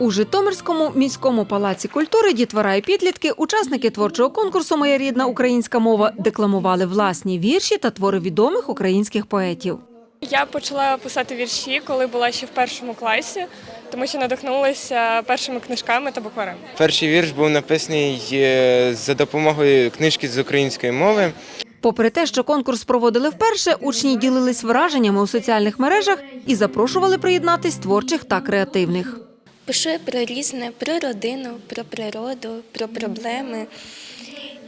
У Житомирському міському палаці культури дітвора і підлітки, учасники творчого конкурсу Моя рідна українська мова декламували власні вірші та твори відомих українських поетів. Я почала писати вірші, коли була ще в першому класі, тому що надихнулася першими книжками та букварем. Перший вірш був написаний е, за допомогою книжки з української мови. Попри те, що конкурс проводили вперше, учні ділились враженнями у соціальних мережах і запрошували приєднатись творчих та креативних. Пишу я про різне, про родину, про природу, про проблеми.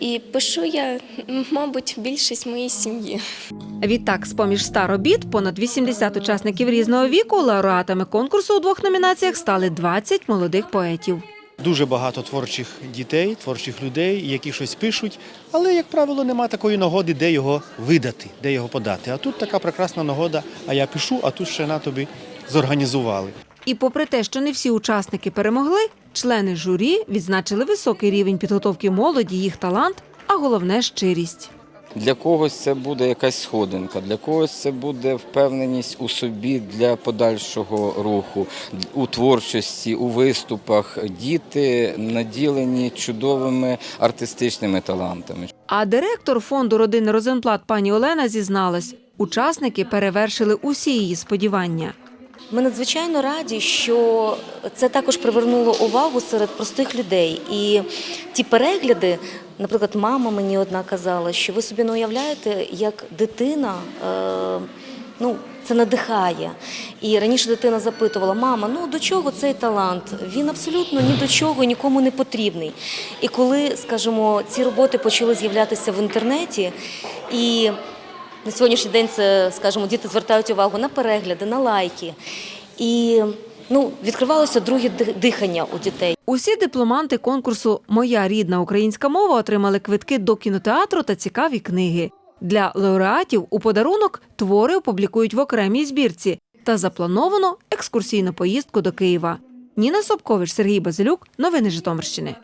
І пишу я, мабуть, більшість моїй сім'ї. Відтак, з-поміж ста робіт, понад 80 учасників різного віку, лауреатами конкурсу у двох номінаціях стали 20 молодих поетів. Дуже багато творчих дітей, творчих людей, які щось пишуть, але, як правило, нема такої нагоди, де його видати, де його подати. А тут така прекрасна нагода, а я пишу, а тут ще на тобі зорганізували. І попри те, що не всі учасники перемогли, члени журі відзначили високий рівень підготовки молоді, їх талант, а головне щирість. Для когось це буде якась сходинка, для когось це буде впевненість у собі для подальшого руху, у творчості, у виступах. Діти наділені чудовими артистичними талантами. А директор фонду родини Розенплат пані Олена зізналась, учасники перевершили усі її сподівання. Ми надзвичайно раді, що це також привернуло увагу серед простих людей. І ті перегляди, наприклад, мама мені одна казала, що ви собі не уявляєте, як дитина. Е, Ну, це надихає. І раніше дитина запитувала: мама, ну до чого цей талант? Він абсолютно ні до чого, нікому не потрібний. І коли, скажімо, ці роботи почали з'являтися в інтернеті, і на сьогоднішній день це, скажімо, діти звертають увагу на перегляди, на лайки. І ну, відкривалося друге дихання у дітей. Усі дипломанти конкурсу Моя рідна українська мова отримали квитки до кінотеатру та цікаві книги. Для лауреатів у подарунок твори опублікують в окремій збірці та заплановано екскурсійну поїздку до Києва. Ніна Собкович, Сергій Базилюк. Новини Житомирщини.